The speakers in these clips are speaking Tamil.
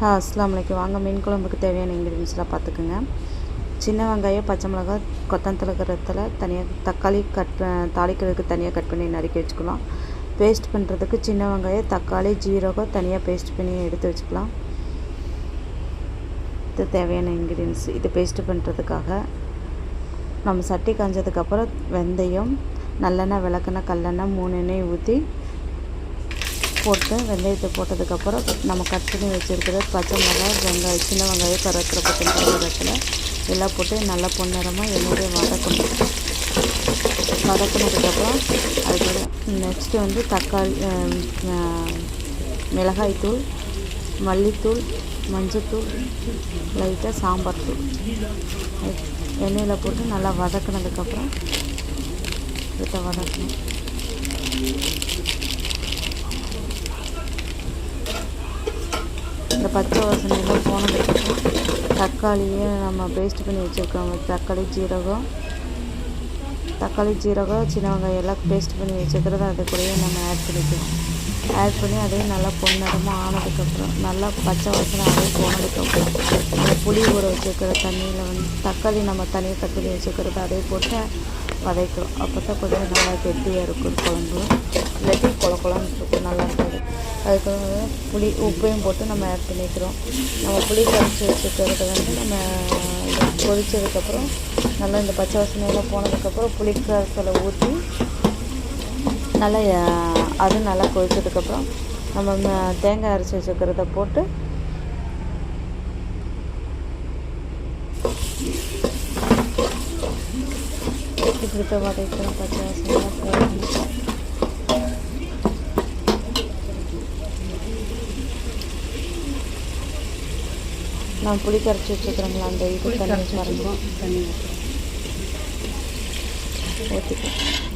ஹா அஸ்லாம் வலைக்கும் வாங்க மீன் குழம்புக்கு தேவையான இன்க்ரீடியன்ஸ்லாம் பார்த்துக்குங்க. சின்ன வெங்காயம் பச்சை மிளகாய் கொத்தந்தலக்கிறதுல தனியாக தக்காளி கட் தாளிக்கிறதுக்கு தனியாக கட் பண்ணி நறுக்கி வச்சுக்கலாம். பேஸ்ட் பண்ணுறதுக்கு சின்ன வெங்காயம் தக்காளி ஜீரகம் தனியாக பேஸ்ட் பண்ணி எடுத்து வச்சுக்கலாம். இது தேவையான இன்க்ரீடியன்ஸ் இது பேஸ்ட் பண்ணுறதுக்காக நம்ம சட்டி காஞ்சதுக்கப்புறம் வெந்தயம் நல்லெண்ணெய் விளக்கெண்ணெய் கல்லெண்ணெய் மூணு எண்ணெய் ஊற்றி போட்டு வெந்தயத்தை போட்டதுக்கப்புறம் நம்ம கட் பண்ணி வச்சுருக்கிற பச்சை மிளகாய் வெங்காயம் சின்ன வெங்காயம் கருவேப்பிலை பச்சை கருவேப்பிலை எல்லாம் போட்டு நல்லா பொன்னிறமாக எண்ணெயிலே வதக்கணும். வதக்கினதுக்கப்புறம் அதுக்கு நெக்ஸ்ட்டு வந்து தக்காளி மிளகாய்த்தூள் மல்லித்தூள் மஞ்சத்தூள் லைட்டாக சாம்பார் தூள். எண்ணெயில் போட்டு நல்லா வதக்கினதுக்கப்புறம் இதை வதக்கணும் இந்த பச்சை வாசனையெல்லாம் போனதுக்கப்புறம் தக்காளியை நம்ம பேஸ்ட் பண்ணி வச்சுருக்கோம். தக்காளி ஜீரகம். தக்காளி ஜீரகம் சின்ன வெங்காயம் எல்லாம் பேஸ்ட் பண்ணி வச்சுக்கிறத அது கூடயே நம்ம ஆட் பண்ணிக்கிறோம் ஆட் பண்ணி அதையும் நல்லா பொன்னடமாக ஆனதுக்கப்புறம் நல்லா பச்சை வாசனை அதையும் போனதுக்கப்புறம் புளி ஊற வச்சுருக்கிற தண்ணியில் வந்து தக்காளி நம்ம தனியாக தக்காளி பண்ணி வச்சுக்கிறது அதே போட்டு வதக்கிறோம் அப்போ தான் கொஞ்சம் நல்லா கெட்டியாக இருக்கும் குழம்பு. இல்லாட்டி குள குழம்பு இருக்கும் நல்லா இருக்காது. அதுக்கு புளி உப்பையும் போட்டு நம்ம ஆட் பண்ணிக்கிறோம். நம்ம புளி கரைச்சி வச்சுக்கிறது வந்து நம்ம கொதிச்சதுக்கப்புறம் நல்லா இந்த பச்சை வசனையெல்லாம் போனதுக்கப்புறம் புளி கரைசலை ஊற்றி நல்லா அது நல்லா கொதிச்சதுக்கப்புறம் நம்ம தேங்காய் அரைச்சி வச்சுக்கிறத போட்டு இப்படி தான் வதக்கிறோம் பச்சை வாசனைலாம் போகணும் நான் புளி கரைச்சி வச்சுக்கிறோங்களா அந்த இது தண்ணி மறந்துடும் தண்ணி ஊற்றிக்கலாம்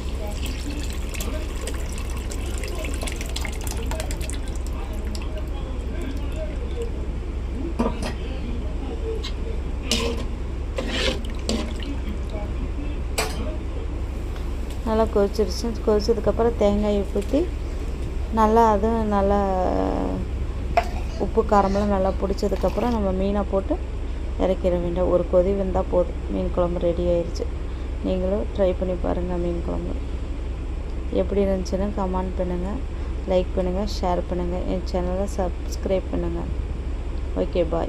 நல்லா கொதிச்சிருச்சு. கொதிச்சதுக்கப்புறம் தேங்காயை ஊற்றி நல்லா அதுவும் நல்லா உப்பு காரமெல்லாம் நல்லா பிடிச்சதுக்கப்புறம் நம்ம மீனை போட்டு இறக்கிட வேண்டாம் ஒரு கொதி வந்தால் போதும். மீன் குழம்பு ரெடி ஆயிடுச்சு நீங்களும் ட்ரை பண்ணி பாருங்கள் மீன் குழம்பு. எப்படி இருந்துச்சுன்னா கமெண்ட் பண்ணுங்கள் லைக் பண்ணுங்கள் ஷேர் பண்ணுங்கள் என் சேனலை சப்ஸ்கிரைப் பண்ணுங்கள் ஓகே பாய்